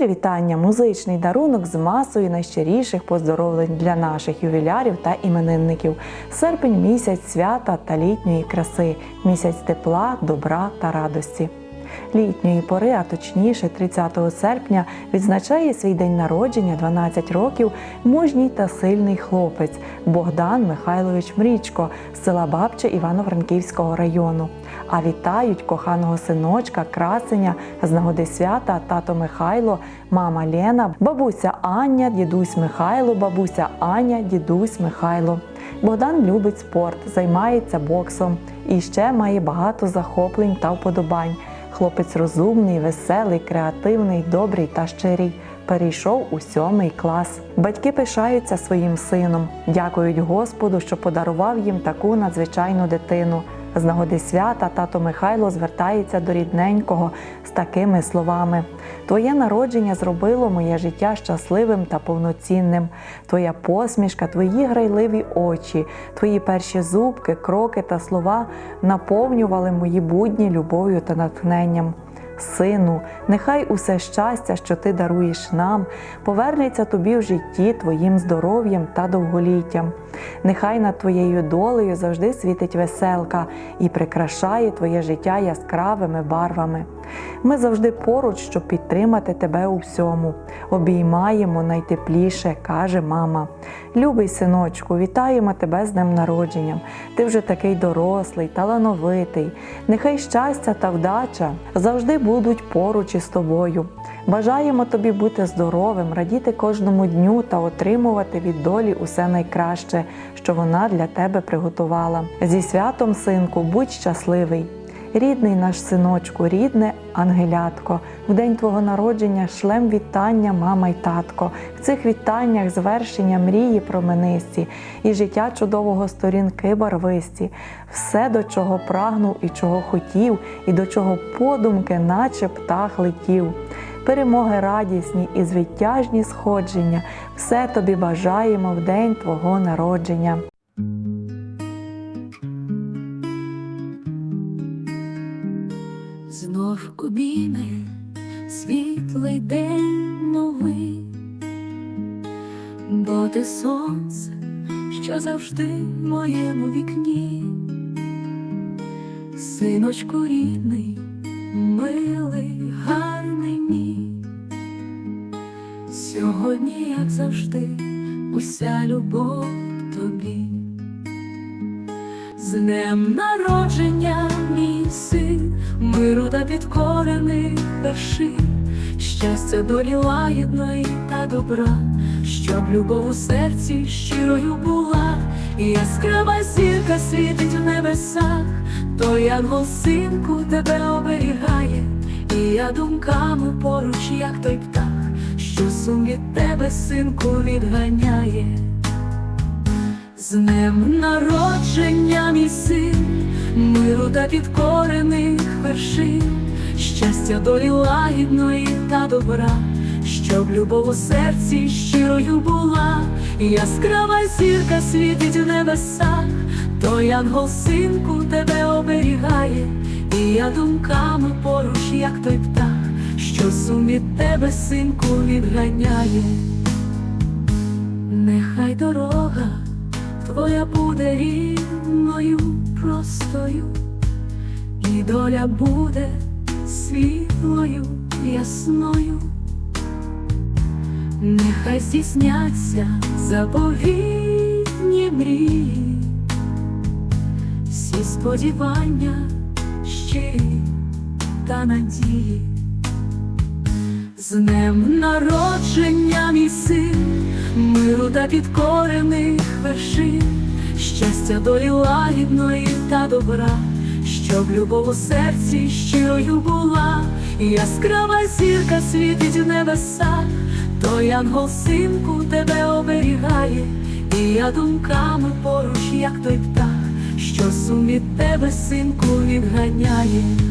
Щирі вітання, музичний дарунок з масою найщиріших поздоровлень для наших ювілярів та іменинників. Серпень місяць свята та літньої краси, місяць тепла, добра та радості. Літньої пори, а точніше 30 серпня, відзначає свій день народження 12 років мужній та сильний хлопець Богдан Михайлович Мрічко з села Бабче Івано-Франківського району. А вітають коханого синочка, красеня з нагоди свята тато Михайло, мама Лена, бабуся Аня, дідусь Михайло, бабуся Аня, дідусь Михайло. Богдан любить спорт, займається боксом і ще має багато захоплень та вподобань. Хлопець розумний, веселий, креативний, добрий та щирий. Перейшов у сьомий клас. Батьки пишаються своїм сином, дякують Господу, що подарував їм таку надзвичайну дитину. З нагоди свята тато Михайло звертається до рідненького з такими словами: Твоє народження зробило моє життя щасливим та повноцінним. Твоя посмішка, твої грайливі очі, твої перші зубки, кроки та слова наповнювали мої будні любов'ю та натхненням. Сину, нехай усе щастя, що ти даруєш нам, повернеться тобі в житті твоїм здоров'ям та довголіттям. Нехай над твоєю долею завжди світить веселка і прикрашає твоє життя яскравими барвами. Ми завжди поруч, щоб підтримати тебе у всьому. Обіймаємо найтепліше, каже мама. Любий синочку, вітаємо тебе з днем народженням. Ти вже такий дорослий, талановитий. Нехай щастя та вдача завжди будуть поруч із тобою. Бажаємо тобі бути здоровим, радіти кожному дню та отримувати від долі усе найкраще, що вона для тебе приготувала. Зі святом, синку, будь щасливий. Рідний наш синочку, рідне ангелятко, в день твого народження шлем вітання, мама й татко. В цих вітаннях звершення мрії променисті і життя чудового сторінки барвисті, все, до чого прагнув і чого хотів, і до чого подумки, наче птах летів. Перемоги радісні і звитяжні сходження, все тобі бажаємо в день твого народження. Знов обійме світлий день новий, бо ти сонце, що завжди в моєму вікні, синочку рідний, милий, гарний мій. Сьогодні, як завжди, уся любов тобі. З днем народження, мій син, миру підкорених вершин, щастя долі лагідної та добра, щоб любов у серці щирою була, і яскрава зірка світить в небесах, той ангел синку тебе оберігає, і я думками поруч, як той птах, що сум від тебе, синку, відганяє. З днем народження, мій син, миру та підкорених вершин, щастя долі лагідної та добра, щоб любов у серці щирою була, яскрава зірка світить в небесах, той ангел синку тебе оберігає, і я думками поруч, як той птах, що сум тебе, синку, відганяє. Нехай дорога твоя буде рівною, простою, і доля буде ясною. Нехай здійсняться заповітні мрії, всі сподівання щирі та надії. З днем народження, мій син, миру та підкорених вершин, щастя долі лагідної та добра, щоб любов у серці щирою була, яскрава зірка світить в небеса, той ангел синку тебе оберігає, і я думками поруч, як той птах, що сум від тебе, синку, відганяє.